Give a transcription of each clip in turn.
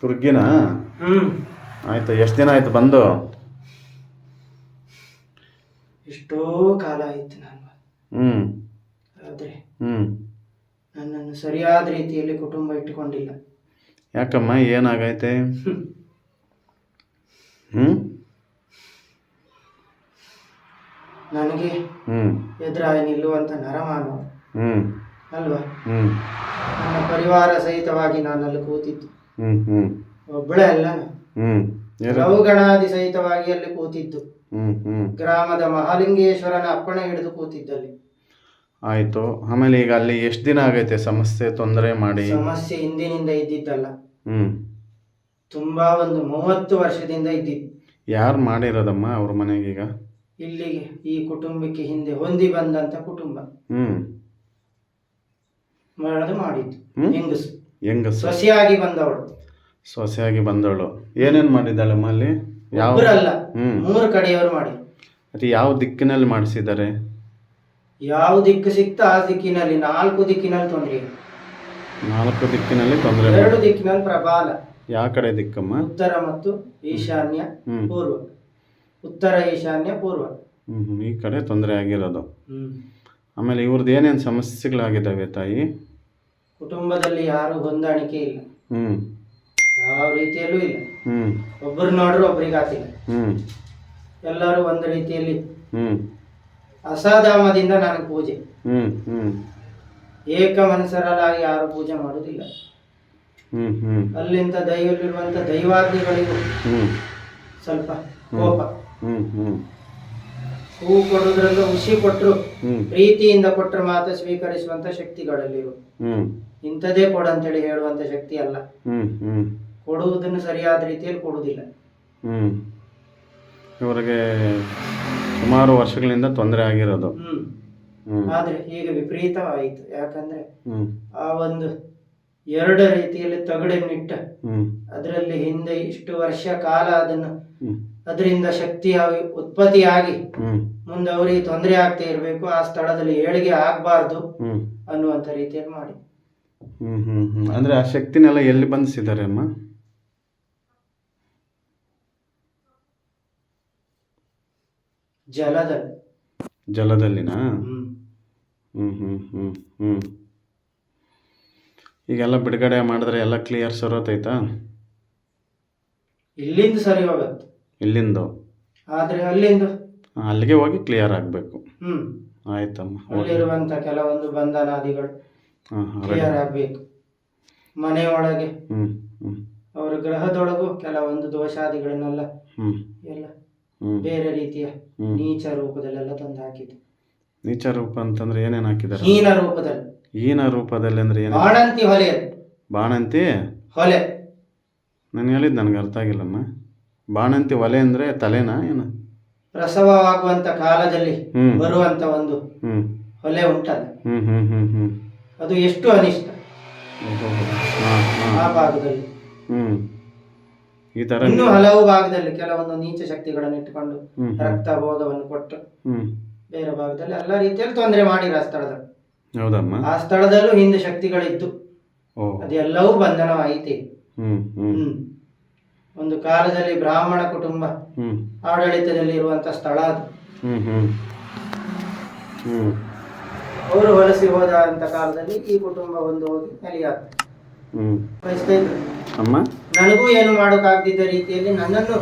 ತುರ್ಗಿನಾ? ಆಯ್ತು ಎಷ್ಟು ದಿನ ಆಯ್ತು ಬಂದು? ಎಷ್ಟೋ ಕಾಲ ಆಯ್ತು ನಾನು. ಹ್ಮ್. ಆದ್ರೆ ಹ್ಮ್. ನನ್ನನ್ನು ಸರಿಯಾದ ರೀತಿಯಲ್ಲಿ ಕುಟುಂಬ ಇಟ್ಟುಕೊಂಡಿಲ್ಲ. ಯಾಕಮ್ಮ ಏನಾಗೈತೆ? ಹ್ಮ್. ನನಗೆ ಹ್ಮ್. ಎದುರಾಗಿ ನಿಲ್ಲುವಂತ ನರಮಾನವ. ಹ್ಮ್. ಅಲ್ವಾ? ಹ್ಮ್. ನನ್ನ ಪರಿವಾರ ಸಹಿತವಾಗಿ ಅಲ್ಲಿ ಕೂತಿದ್ದು. ಒಬ್ಬಳೇ ಅಲ್ಲ ರವುಗಣಾದಿ ಸಹಿತವಾಗಿ ಅಲ್ಲಿ ಕೂತಿದ್ದು. ಗ್ರಾಮದ ಮಹಾಲಿಂಗೇಶ್ವರನ ಅಪ್ಪಣೆ ಹಿಡಿದು ಕೂತಿದ್ದಲ್ಲಿ. ಆಯ್ತು. ಆಮೇಲೆ ಈಗ ಅಲ್ಲಿ ಎಷ್ಟು ದಿನ ಆಗೈತೆ? ಸಮಸ್ಯೆ ತೊಂದರೆ ಮಾಡಿ? ಸಮಸ್ಯೆ ಹಿಂದಿನಿಂದ ಇದ್ದಿದ್ದಲ್ಲ. ಹ್ಮ್. ತುಂಬಾ ಒಂದು ಮೂವತ್ತು ವರ್ಷದಿಂದ ಇದ್ದಿದ್ದು. ಯಾರು ಮಾಡಿರೋದಮ್ಮ ಅವ್ರ ಈಗ? ಇಲ್ಲಿಗೆ ಈ ಕುಟುಂಬಕ್ಕೆ ಹಿಂದೆ ಹೊಂದಿ ಬಂದಂತ ಕುಟುಂಬ. ಹ್ಮ್. ಮಾಡೋದು ಮಾಡಿದ್ದು? ಹೆಂಗಸು. ಹೆಂಗಸ? ಸೊಸೆಯಾಗಿ ಬಂದವಳು. ಸೊಸೆಯಾಗಿ ಬಂದವಳು. ಏನೇನು ಮಾಡಿದ್ದಾಳಮ್ಮ ಅಲ್ಲಿ? ಯಾವ ಮೂರು ಕಡೆಯವರು ಮಾಡಿ. ಅದು ಯಾವ ದಿಕ್ಕಿನಲ್ಲಿ ಮಾಡಿಸಿದ್ದಾರೆ? ಯಾವ ದಿಕ್ಕು ಸಿಕ್ತ ಆ ದಿಕ್ಕಿನಲ್ಲಿ ನಾಲ್ಕು ದಿಕ್ಕಿನಲ್ಲಿ ತೊಂದರೆ ನಾಲ್ಕು ದಿಕ್ಕಿನಲ್ಲಿ ತೊಂದರೆ ಎರಡು ದಿಕ್ಕಿನಲ್ಲಿ ಪ್ರಬಾಲ. ಯಾವ ಕಡೆ ದಿಕ್ಕಮ್ಮ? ಉತ್ತರ ಮತ್ತು ಈಶಾನ್ಯ ಹ್ಮ್. ಪೂರ್ವ. ಉತ್ತರ ಈಶಾನ್ಯ ಪೂರ್ವ. ಹ್ಮ್ ಈ ಕಡೆ ತೊಂದರೆ ಆಗಿರೋದು. ಹ್ಮ್. ಆಮೇಲೆ ಇವ್ರದ್ದು ಏನೇನು ಸಮಸ್ಯೆಗಳಾಗಿದ್ದಾವೆ ತಾಯಿ? ಕುಟುಂಬದಲ್ಲಿ ಯಾರು ಹೊಂದಾಣಿಕೆ ಇಲ್ಲ. ಹ್ಮ್. ಯಾವ ರೀತಿಯಲ್ಲೂ ಇಲ್ಲ. ಹ್ಮ್. ಒಬ್ಬರು ನೋಡ್ರು ಒಬ್ರಿಗೆ ಆತಿಲ್ಲ. ಹ್ಞೂ ಎಲ್ಲರೂ ಒಂದು ರೀತಿಯಲ್ಲಿ ಹ್ಮ್. ಅಸಾಧಾಮದಿಂದ ನಾನು ಪೂಜೆ. ಹ್ಮ್ ಏಕ ಮನಸ್ಸರಲಾಗಿ ಯಾರು ಪೂಜೆ ಮಾಡುವುದಿಲ್ಲ ಹ್ಮ್ ಹ್ಮ್. ಅಲ್ಲಿಂದ ದೈವಲ್ಲಿರುವಂತ ದೈವಾದಿಗಳಿಗೂ ಸ್ವಲ್ಪ ಕೋಪ. ಹ್ಮ್ ಹ್ಮ್. ಹೂ ಕೊಡೋದ್ರಲ್ಲೂ ಖುಷಿ ಕೊಟ್ಟರು ಪ್ರೀತಿಯಿಂದ ಕೊಟ್ಟರು ಮಾತ್ರ ಸ್ವೀಕರಿಸುವಂತ ಶಕ್ತಿಗಳಲ್ಲಿರು. ಹ್ಞೂ ಇಂಥದೇ ಹೇಳಿ ಹೇಳುವಂತ ಶಕ್ತಿ ಅಲ್ಲ. ಕೊಡುವುದನ್ನು ಸರಿಯಾದ ರೀತಿಯಲ್ಲಿ ಕೊಡುವುದಿಲ್ಲ. ಹ್ಮ್. ಇವರಿಗೆ ಸುಮಾರು ವರ್ಷಗಳಿಂದ ತೊಂದರೆ ಆಗಿರೋದು. ಆದ್ರೆ ಈಗ ವಿಪರೀತವಾಯಿತು. ಯಾಕಂದ್ರೆ ಆ ಒಂದು ಎರಡು ರೀತಿಯಲ್ಲಿ ತಗಡನ್ನಿಟ್ಟ ಅದರಲ್ಲಿ ಹಿಂದೆ ಇಷ್ಟು ವರ್ಷ ಕಾಲ ಅದನ್ನು ಅದರಿಂದ ಶಕ್ತಿ ಉತ್ಪತ್ತಿಯಾಗಿ ಆಗಿ ಮುಂದೆ ಅವರಿಗೆ ತೊಂದರೆ ಆಗ್ತಾ ಇರಬೇಕು ಆ ಸ್ಥಳದಲ್ಲಿ ಏಳಿಗೆ ಆಗಬಾರ್ದು ಅನ್ನುವಂತ ಅನ್ನುವಂಥ ರೀತಿಯಲ್ಲಿ ಮಾಡಿ ಹ್ಞೂ ಹ್ಞೂ ಹ್ಞೂ ಅಂದರೆ ಆ ಶಕ್ತಿನೆಲ್ಲ ಎಲ್ಲಿ ಬಂಧಿಸಿದ್ದಾರೆ ಅಮ್ಮ? ಜಲದಲ್ಲಿ. ಜಲದಲ್ಲಿನಾ? ಹ್ಮ್. ಹ್ಞೂ ಹ್ಞೂ ಹ್ಞೂ ಹ್ಞೂ ಈಗೆಲ್ಲ ಬಿಡುಗಡೆ ಮಾಡಿದ್ರೆ ಎಲ್ಲ ಕ್ಲಿಯರ್ ಸರೋತೈತಾ ಇಲ್ಲಿಂದ ಸರಿ ಹೋಗುತ್ತೆ. ಇಲ್ಲಿಂದು? ಆದ್ರೆ ಅಲ್ಲಿಂದ? ಅಲ್ಲಿಗೆ ಹೋಗಿ ಕ್ಲಿಯರ್ ಆಗಬೇಕು. ಹ್ಮ್. ಆಯ್ತಮ್ಮ ಅಲ್ಲಿರುವಂತ ಕೆಲವೊಂದು ಬಂಧನಾದಿಗಳು. ಕ್ಲಿಯರ್ ಆಗ್ಬೇಕು ಮನೆಯೊಳಗೆ. ಅವರ ಗ್ರಹದೊಳಗೂ ಕೆಲವೊಂದು ದೋಷಾದಿಗಳನ್ನೆಲ್ಲ ಎಲ್ಲ ಬೇರೆ ರೀತಿಯ ನೀಚ ರೂಪದಲ್ಲೆಲ್ಲ ತಂದು ಹಾಕಿದ್ದು ನೀಚ ರೂಪ ಅಂತಂದ್ರೆ ಏನೇನು ಹಾಕಿದ್ದಾರೆ ಹೀನ ರೂಪದಲ್ಲಿ. ಹೀನ ರೂಪದಲ್ಲಿ ಅಂದ್ರೆ ಏನು ಬಾಣಂತಿ ಹೊಲೆ. ಬಾಣಂತಿ? ಹೊಲೆ. ನಾನು ಹೇಳಿದ್ ನನಗೆ ಅರ್ಥ ಆಗಿಲ್ಲಮ್ಮ. ಬಾಣಂತಿ ಒಲೆ ಅಂದ್ರೆ ತಲೆನಾ ಏನು? ಪ್ರಸವವಾಗುವಂತ ಕಾಲದಲ್ಲಿ ಹ್ಮ್. ಬರುವಂತ ಒಂದು ಹೊಲೆ ಉಂಟಲ್ಲ. ಹ್ಮ್ ಹ್ಮ್ ಹ್ಮ್ ಹ್ಞೂ ಅದು ಎಷ್ಟು ಅನಿಷ್ಟ? ಆ ಭಾಗದಲ್ಲಿ. ಹ್ಮ್. ಈ ಥರ ಇನ್ನು ಹಲವು ಭಾಗದಲ್ಲಿ ಕೆಲವೊಂದು ನೀಚ ಶಕ್ತಿಗಳನ್ನು ಇಟ್ಟುಕೊಂಡು. ರಕ್ತ ಬೋಧವನ್ನು ಕೊಟ್ಟು ಬೇರೆ ಭಾಗದಲ್ಲಿ ಎಲ್ಲ ರೀತಿಯಲ್ಲಿ ತೊಂದರೆ ಮಾಡಿರ ಆ ಸ್ಥಳದಲ್ಲಿ ಹೌದಮ್ಮ. ಆ ಸ್ಥಳದಲ್ಲೂ ಹಿಂದೆ ಶಕ್ತಿಗಳಿದ್ದು. ಅದೆಲ್ಲವೂ ಬಂಧನವಾಯಿತು. ಒಂದು ಕಾಲದಲ್ಲಿ ಬ್ರಾಹ್ಮಣ ಕುಟುಂಬ ಆಡಳಿತದಲ್ಲಿ ಇರುವಂತ ಸ್ಥಳ ಅದು. ಹ್ಮ್ ಹ್ಮ್. ಹ್ಞೂ ಅವರು ವಲಸೆ ಹೋದ ಅಂತ ಕಾಲದಲ್ಲಿ ಈ ಕುಟುಂಬ ಒಂದು ಹೋಗಿ ನೆಲೆಯಾಗ್ತದೆ. ಬಯಸ್ತಾ ಇದ್ರು ಅಮ್ಮ? ನನಗೂ ಏನು ಮಾಡೋಕ್ಕಾಗ್ದಿದ್ದ ರೀತಿಯಲ್ಲಿ ನನ್ನನ್ನು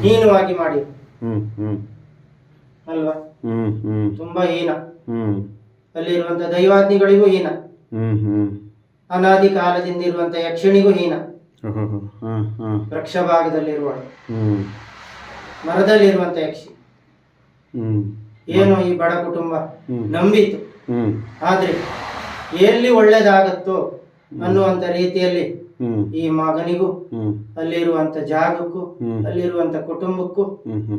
ಹೀನವಾಗಿ ಮಾಡಿ. ಹ್ಞೂ ಹ್ಞೂ ಅಲ್ವಾ? ಹ್ಞೂ ಹ್ಞೂ ತುಂಬಾ ಹೀನ. ಹ್ಞೂ ಅಲ್ಲಿರುವಂತ ದೈವಾಜ್ಞಿಗಳಿಗೂ ಹೀನ. ಹ್ಞೂ ಹ್ಞೂ ಅನಾದಿ ಕಾಲದಿಂದ ಇರುವಂತ ಯಕ್ಷಿಣಿಗೂ ಹೀನ. ವೃಕ್ಷ ಭಾಗದಲ್ಲಿರುವ ಹ್ಞೂ ಮರದಲ್ಲಿರುವಂತ ಯಕ್ಷಿ. ಹ್ಞೂ ಏನು ಈ ಬಡ ಕುಟುಂಬ? ಹ್ಮ್. ಆದ್ರೆ ಎಲ್ಲಿ ಒಳ್ಳೇದಾಗತ್ತೋ ಅನ್ನುವಂತ ರೀತಿಯಲ್ಲಿ ಈ ಮಗನಿಗೂ ಅಲ್ಲಿರುವಂತ ಜಾಗಕ್ಕೂ. ಅಲ್ಲಿರುವಂತ ಕುಟುಂಬಕ್ಕೂ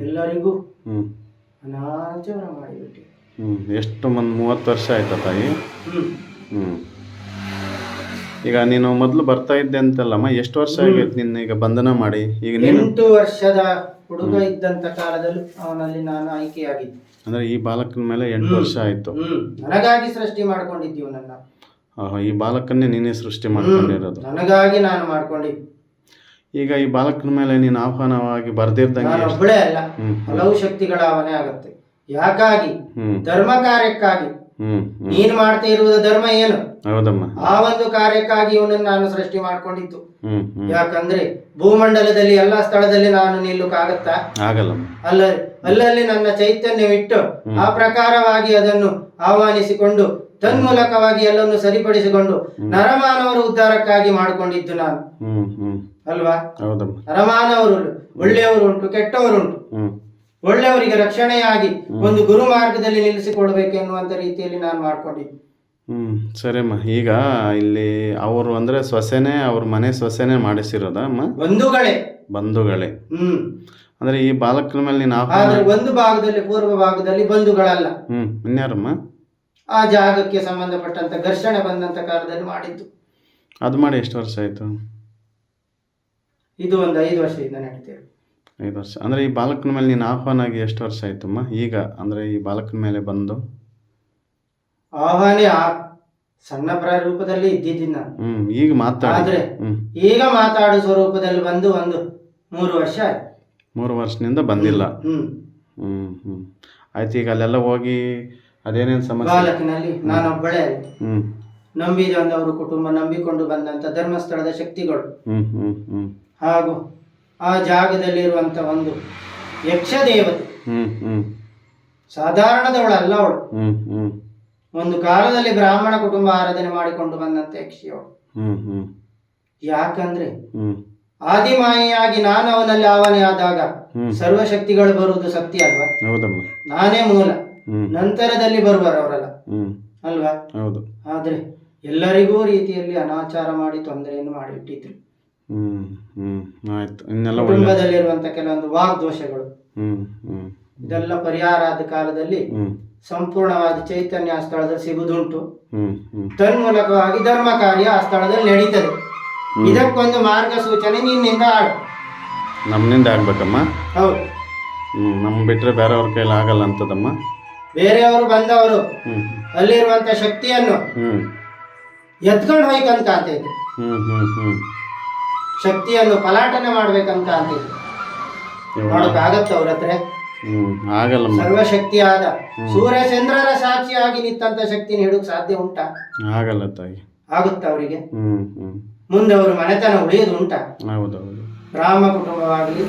ಎಲ್ಲರಿಗೂ ಅನಾಚಾರ ಮಾಡಿಬಿಟ್ಟು. ಎಷ್ಟು ಒಂದು ಮೂವತ್ತು ವರ್ಷ ಆಯ್ತಾ ತಾಯಿ? ಹ್ಮ್. ಈಗ ನೀನು ಮೊದಲು ಬರ್ತಾ ಇದ್ದೆ ಅಂತಲ್ಲಮ್ಮ ಎಷ್ಟು ವರ್ಷ ಆಗಿತ್ತು ನಿನ್ನ ಈಗ ಬಂಧನ ಮಾಡಿ? ಈಗ ಎಂಟು ವರ್ಷದ ಹುಡುಗ ಇದ್ದಂತ ಕಾಲದಲ್ಲಿ ಅವನಲ್ಲಿ ನಾನು ಆಯ್ಕೆಯಾಗಿದ್ದೆ. ಅಂದರೆ ಈ ಬಾಲಕನ ಮೇಲೆ ಎಂಟು ವರ್ಷ ಆಯಿತು. ನನಗಾಗಿ ಸೃಷ್ಟಿ ಮಾಡ್ಕೊಂಡಿದ್ದೀವಿ ನನ್ನ. ಆಹಾ, ಈ ಬಾಲಕನ್ನೇ ನೀನೇ ಸೃಷ್ಟಿ ಮಾಡ್ಕೊಂಡಿರೋದು. ನನಗಾಗಿ ನಾನು ಮಾಡ್ಕೊಂಡಿದ್ದೆ. ಈಗ ಈ ಬಾಲಕನ ಮೇಲೆ ನೀನು ಆಹ್ವಾನವಾಗಿ ಬರ್ದಿರ್ದಂಗೆ ನಾನು ಎಷ್ಟು- ಒಬ್ಬಳೇ ಅಲ್ಲ ಹಲವು ಶಕ್ತಿಗಳ ಅವನೇ ಆಗುತ್ತೆ. ಯಾಕಾಗಿ? ಹ್ಮ್. ಧರ್ಮ ಕಾರ್ಯಕ್ಕಾಗಿ ನೀನು ಮಾಡ್ತಾ ಇರುವುದು ಧರ್ಮ ಏನು? ಹೌದಮ್ಮ. ಆ ಒಂದು ಕಾರ್ಯಕ್ಕಾಗಿ ಇವನನ್ನು ನಾನು ಸೃಷ್ಟಿ ಮಾಡ್ಕೊಂಡಿತ್ತು ಯಾಕಂದ್ರೆ ಭೂಮಂಡಲದಲ್ಲಿ ಎಲ್ಲಾ ಸ್ಥಳದಲ್ಲಿ ನಾನು ನಿಲ್ಲುಕಾಗತ್ತಾ ಆಗಲ್ಲ ಅಲ್ಲ ಅಲ್ಲಲ್ಲಿ ನನ್ನ ಚೈತನ್ಯವಿಟ್ಟು ಆ ಪ್ರಕಾರವಾಗಿ ಅದನ್ನು ಆಹ್ವಾನಿಸಿಕೊಂಡು ತನ್ಮೂಲಕವಾಗಿ ಎಲ್ಲವನ್ನು ಸರಿಪಡಿಸಿಕೊಂಡು ನರಮಾನವರ ಉದ್ಧಾರಕ್ಕಾಗಿ ಮಾಡಿಕೊಂಡಿದ್ದು ನಾನು. ಅಲ್ವಾ? ನರಮಾನವರು ಒಳ್ಳೆಯವರು ಉಂಟು ಕೆಟ್ಟವರುಂಟು ಹ್ಮ್. ಒಳ್ಳೆಯವರಿಗೆ ರಕ್ಷಣೆಯಾಗಿ ಒಂದು ಗುರು ಮಾರ್ಗದಲ್ಲಿ ನಿಲ್ಲಿಸಿಕೊಳ್ಬೇಕು ಎನ್ನುವಂತ ರೀತಿಯಲ್ಲಿ ನಾನು ಮಾಡ್ಕೊಂಡಿದ್ದೆ. ಹ್ಮ್ ಸರಿಮ್ಮ ಈಗ ಇಲ್ಲಿ ಅವರು ಅಂದ್ರೆ ಸೊಸೆನೆ ಅವ್ರ ಮನೆ ಸೊಸೆನೆ ಮಾಡಿಸಿರೋದ ಅಮ್ಮ? ಬಂಧುಗಳೇ. ಬಂಧುಗಳೇ. ಹ್ಮ್. ಅಂದ್ರೆ ಈ ಬಾಲಕನ ಮೇಲೆ ನೀನು ಆದ್ರೆ ಒಂದು ಭಾಗದಲ್ಲಿ ಪೂರ್ವ ಭಾಗದಲ್ಲಿ ಬಂಧುಗಳಲ್ಲ. ಹ್ಮ್ ಇನ್ಯಾರಮ್ಮ? ಆ ಜಾಗಕ್ಕೆ ಸಂಬಂಧಪಟ್ಟಂತ ಘರ್ಷಣೆ ಬಂದಂತ ಕಾಲದಲ್ಲಿ ಮಾಡಿದ್ದು. ಅದು ಮಾಡಿ ಎಷ್ಟು ವರ್ಷ ಆಯ್ತು? ಇದು ಒಂದು ಐದು ವರ್ಷದಿಂದ ನಡೀತೇವೆ ಐದು ವರ್ಷ. ಅಂದ್ರೆ ಈ ಬಾಲಕನ ಮೇಲೆ ನೀನು ಆಹ್ವಾನ ಆಗಿ ಎಷ್ಟು ವರ್ಷ ಆಯ್ತಮ್ಮ ಈಗ ಅಂದ್ರೆ ಈ ಬಾಲಕನ ಮೇಲೆ ಬಂದು? ಆಹ್ವಾನ ಆ ಸಣ್ಣ ಪ್ರಾರೂಪದಲ್ಲಿ ಇದ್ದಿದ್ದೀನಿ ನಾನು. ಹ್ಞೂ ಈಗ ಮಾತಾಡಿದ್ರೆ ಆದ್ರೆ ಈಗ ಮಾತಾಡೋ ಸ್ವರೂಪದಲ್ಲಿ ಬಂದು ಒಂದು ಮೂರು ವರ್ಷ ಆಯ್ತು. ಮೂರು ವರ್ಷದಿಂದ ಬಂದಿಲ್ಲ. ಹ್ಮ್ ಹ್ಞೂ ಹ್ಮ್ ಆಯ್ತು ಈಗ ಅಲ್ಲೆಲ್ಲ ಹೋಗಿ ಅದೇನೇನು ಸಮಸ್ಯೆ? ಬಾಲಕಿನಲ್ಲಿ ನಾನೊಬ್ಬಳೇ ನಂಬಿದ ಒಂದು ಅವರು ಕುಟುಂಬ ನಂಬಿಕೊಂಡು ಬಂದಂತ ಧರ್ಮಸ್ಥಳದ ಶಕ್ತಿಗಳು. ಹ್ಞೂ ಹ್ಞೂ ಹ್ಞೂ ಹಾಗೂ ಆ ಜಾಗದಲ್ಲಿರುವಂತ ಒಂದು ಯಕ್ಷ ದೇವತೆ ಹ್ಮ್ ಹ್ಮ್. ಸಾಧಾರಣದವಳಲ್ಲ ಅವಳು. ಒಂದು ಕಾಲದಲ್ಲಿ ಬ್ರಾಹ್ಮಣ ಕುಟುಂಬ ಆರಾಧನೆ ಮಾಡಿಕೊಂಡು ಬಂದಂತ ಯಕ್ಷಿಯವಳು ಯಾಕಂದ್ರೆ ಆದಿಮಾಯಿಯಾಗಿ ನಾನು ಅವನಲ್ಲಿ ಆವಾನೆ ಆದಾಗ ಸರ್ವಶಕ್ತಿಗಳು ಬರುವುದು ಸತ್ಯ ಅಲ್ವಾ? ನಾನೇ ಮೂಲ. ನಂತರದಲ್ಲಿ ಬರುವರು ಅವರಲ್ಲ. ಅಲ್ವಾ? ಹೌದು. ಆದ್ರೆ ಎಲ್ಲರಿಗೂ ರೀತಿಯಲ್ಲಿ ಅನಾಚಾರ ಮಾಡಿ ತೊಂದರೆಯನ್ನು ಮಾಡಿಟ್ಟಿದ್ರು. ಹ್ಮ್ ಹ್ಮ್. ಆಯ್ತು. ಇನ್ನೆಲ್ಲ ಒಳ್ಳೆ ಕುಟುಂಬದಲ್ಲಿರುವಂತ ಕೆಲವೊಂದು ವಾಗ್ದೋಷಗಳು ಹ್ಮ್ ಹ್ಮ್. ಇದೆಲ್ಲ ಪರಿಹಾರ ಆದ ಕಾಲದಲ್ಲಿ ಹ್ಮ್. ಸಂಪೂರ್ಣವಾದ ಚೈತನ್ಯ ಆ ಸ್ಥಳದಲ್ಲಿ ಸಿಗುವುದುಂಟು. ಹ್ಮ್ ಹ್ಮ್. ತನ್ಮೂಲಕವಾಗಿ ಧರ್ಮ ಕಾರ್ಯ ಆ ಸ್ಥಳದಲ್ಲಿ ನಡೀತದೆ. ಇದಕ್ಕೊಂದು ಮಾರ್ಗಸೂಚನೆ ನಿನ್ನಿಂದ ಆಡು. ನಮ್ಮಿಂದ ಆಗ್ಬೇಕಮ್ಮ. ಹೌದು. ಹ್ಮ್ ನಮ್ ಬಿಟ್ರೆ ಬೇರೆಯವ್ರ ಕೈಲಿ ಆಗಲ್ಲ ಅಂತದಮ್ಮ. ಬೇರೆಯವರು ಬಂದವರು ಹ್ಮ್. ಅಲ್ಲಿರುವಂತ ಶಕ್ತಿಯನ್ನು ಹ್ಮ್. ಎತ್ಕೊಂಡು ಹೋಯ್ಕಂತ ಅಂತ ಇದೆ ಹ್ಮ್ ಹ್ಮ್ ಹ್ಮ್. ಶಕ್ತಿಯನ್ನು ಪಲಾಟನೆ ಮಾಡ್ಬೇಕಂತ ಅಂತಿದ್ರು ಮಾಡೋಕ್ಕಾಗತ್ತ ಅವ್ರ ಹತ್ರ? ಹ್ಮ್ ಆಗಲ್ಲಮ್ಮ ಸರ್ವಶಕ್ತಿಯಾದ ಸೂರ್ಯ ಚಂದ್ರರ ಸಾಕ್ಷಿಯಾಗಿ ನಿಂತ ಶಕ್ತಿನ ಹಿಡಕ್ ಸಾಧ್ಯ ಉಂಟಾ? ಆಗಲ್ಲ ತಾಯಿ. ಆಗುತ್ತ ಅವರಿಗೆ? ಮುಂದೆ ಅವರು ಮನೆತನ ಉಳಿಯೋದು ಉಂಟಾ? ಹೌದೌದು ರಾಮ ಕುಟುಂಬವಾಗಲಿ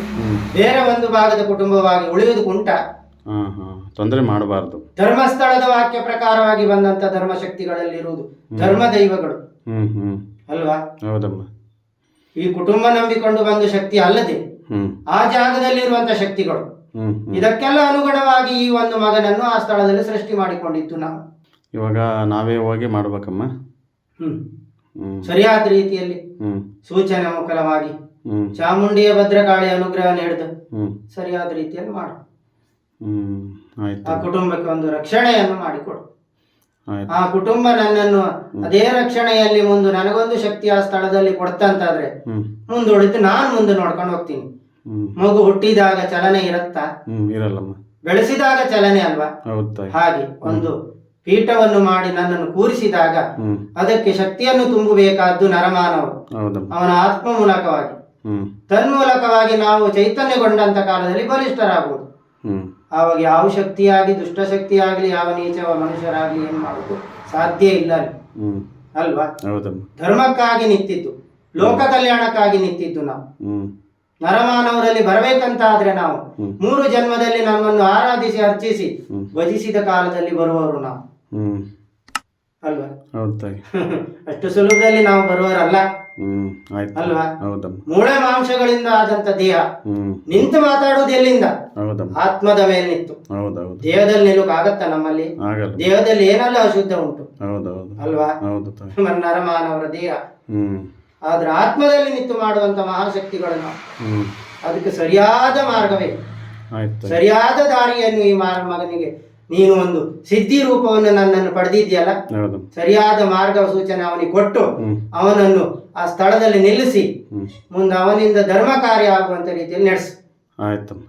ಬೇರೆ ಒಂದು ಭಾಗದ ಕುಟುಂಬವಾಗಿ ಉಳಿಯೋದು ಉಂಟಾ? ತೊಂದರೆ ಮಾಡಬಾರದು. ಧರ್ಮಸ್ಥಳದ ವಾಕ್ಯ ಪ್ರಕಾರವಾಗಿ ಬಂದಂತ ಧರ್ಮಶಕ್ತಿಗಳಲ್ಲಿರುವುದು ಧರ್ಮ ದೈವಗಳು ಹ್ಮ್ ಹ್ಮ್. ಅಲ್ವಾ? ಹೌದಮ್ಮ. ಈ ಕುಟುಂಬ ನಂಬಿಕೊಂಡು ಬಂದ ಶಕ್ತಿ ಅಲ್ಲದೆ ಆ ಜಾಗದಲ್ಲಿರುವಂತ ಶಕ್ತಿಗಳು. ಇದಕ್ಕೆಲ್ಲ ಅನುಗುಣವಾಗಿ ಈ ಒಂದು ಮಗನನ್ನು ಆ ಸ್ಥಳದಲ್ಲಿ ಸೃಷ್ಟಿ ಮಾಡಿಕೊಂಡಿತ್ತು ನಾವು. ಇವಾಗ ನಾವೇ ಹೋಗಿ ಮಾಡ್ಬೇಕಮ್ಮ. ಸರಿಯಾದ ರೀತಿಯಲ್ಲಿ ಸೂಚನೆ ಮುಖಲವಾಗಿ ಚಾಮುಂಡಿಯ ಭದ್ರಕಾಳಿ ಅನುಗ್ರಹ ನೀಡಿದ ಸರಿಯಾದ ರೀತಿಯಲ್ಲಿ ಮಾಡು. ಆ ಕುಟುಂಬಕ್ಕೆ ಒಂದು ರಕ್ಷಣೆಯನ್ನು ಮಾಡಿಕೊಡು. ಆ ಕುಟುಂಬ ನನ್ನನ್ನು ಅದೇ ರಕ್ಷಣೆಯಲ್ಲಿ ಮುಂದೆ ನನಗೊಂದು ಶಕ್ತಿ ಆ ಸ್ಥಳದಲ್ಲಿ ಕೊಡ್ತಂತಾದ್ರೆ ಮುಂದೆ ಮುಂದುಳಿದು ನಾನು ಮುಂದೆ ನೋಡ್ಕೊಂಡು ಹೋಗ್ತೀನಿ. ಮಗು ಹುಟ್ಟಿದಾಗ ಚಲನೆ ಇರುತ್ತಾ? ಇರಲ್ಲಮ್ಮ. ಬೆಳೆಸಿದಾಗ ಚಲನೆ ಅಲ್ವಾ? ಹಾಗೆ ಒಂದು ಪೀಠವನ್ನು ಮಾಡಿ ನನ್ನನ್ನು ಕೂರಿಸಿದಾಗ ಅದಕ್ಕೆ ಶಕ್ತಿಯನ್ನು ತುಂಬಬೇಕಾದ್ದು ನರಮಾನವರು. ಅವನ ಆತ್ಮ ಮೂಲಕವಾಗಿ. ತನ್ಮೂಲಕವಾಗಿ ನಾವು ಚೈತನ್ಯಗೊಂಡಂತ ಕಾಲದಲ್ಲಿ ಬಲಿಷ್ಠರಾಗುವುದು. ಆವಾಗ ಯಾವ ಶಕ್ತಿಯಾಗಿ ದುಷ್ಟಶಕ್ತಿಯಾಗಲಿ ಯಾವ ನೀಚ ಮನುಷ್ಯರಾಗಲಿ ಏನು ಮಾಡೋದು ಸಾಧ್ಯ ಇಲ್ಲ ಅಲ್ವಾ? ಧರ್ಮಕ್ಕಾಗಿ ನಿಂತಿದ್ದು. ಲೋಕ ಕಲ್ಯಾಣಕ್ಕಾಗಿ ನಿಂತಿದ್ದು ನಾವು. ಹ್ಮ್. ನರಮಾನವರಲ್ಲಿ ಬರಬೇಕಂತ ಆದ್ರೆ ನಾವು ಮೂರು ಜನ್ಮದಲ್ಲಿ ನಮ್ಮನ್ನು ಆರಾಧಿಸಿ ಅರ್ಚಿಸಿ ವಜಿಸಿದ ಭಜಿಸಿದ ಕಾಲದಲ್ಲಿ ಬರುವವರು ನಾವು. ಹ್ಮ್. ಅಲ್ವಾ? ಅಷ್ಟು ಸುಲಭದಲ್ಲಿ ನಾವು ಬರುವವರಲ್ಲ ಹ್ಮ್ ಆಯ್ತು. ಅಲ್ವಾ? ಹೌದಮ್ಮ. ಮೂಳೆ ಮಾಂಸಗಳಿಂದ ಆದಂತ ದೇಹ. ನಿಂತು ಮಾತಾಡೋದು ಎಲ್ಲಿಂದ? ಹೌದಮ್ಮ. ಆತ್ಮದ ಮೇಲೆ ನಿಂತು ಹೌದೌದು. ದೇಹದಲ್ಲಿ ನಿಲ್ಲುಕಾಗತ್ತ ನಮ್ಮಲ್ಲಿ? ಆಗಲ್ಲ. ದೇಹದಲ್ಲಿ ಏನೆಲ್ಲ ಅಶುದ್ಧ ಉಂಟು? ಹೌದೌದು. ಅಲ್ವಾ? ಹೌದು ಮನ್ನರ ನರಮಾನವರ ದೇಹ. ಹ್ಮ್. ಆದ್ರೆ ಆತ್ಮದಲ್ಲಿ ನಿಂತು ಮಾಡುವಂತ ಮಹಾಶಕ್ತಿಗಳನ್ನ ಅದಕ್ಕೆ ಸರಿಯಾದ ಮಾರ್ಗವೇ. ಸರಿಯಾದ ದಾರಿಯನ್ನು ಈ ಮಾರ ಮಗನಿಗೆ ನೀನು ಒಂದು ಸಿದ್ಧಿ ರೂಪವನ್ನು ನನ್ನನ್ನು ಪಡೆದಿದ್ಯಲ್ಲ ಸರಿಯಾದ ಮಾರ್ಗ ಸೂಚನೆ ಅವನಿಗೆ ಕೊಟ್ಟು ಅವನನ್ನು ಆ ಸ್ಥಳದಲ್ಲಿ ನಿಲ್ಲಿಸಿ ಮುಂದೆ ಅವನಿಂದ ಧರ್ಮ ಕಾರ್ಯ ಆಗುವಂತ ರೀತಿಯಲ್ಲಿ ನಡೆಸು. ಆಯ್ತಮ್ಮ.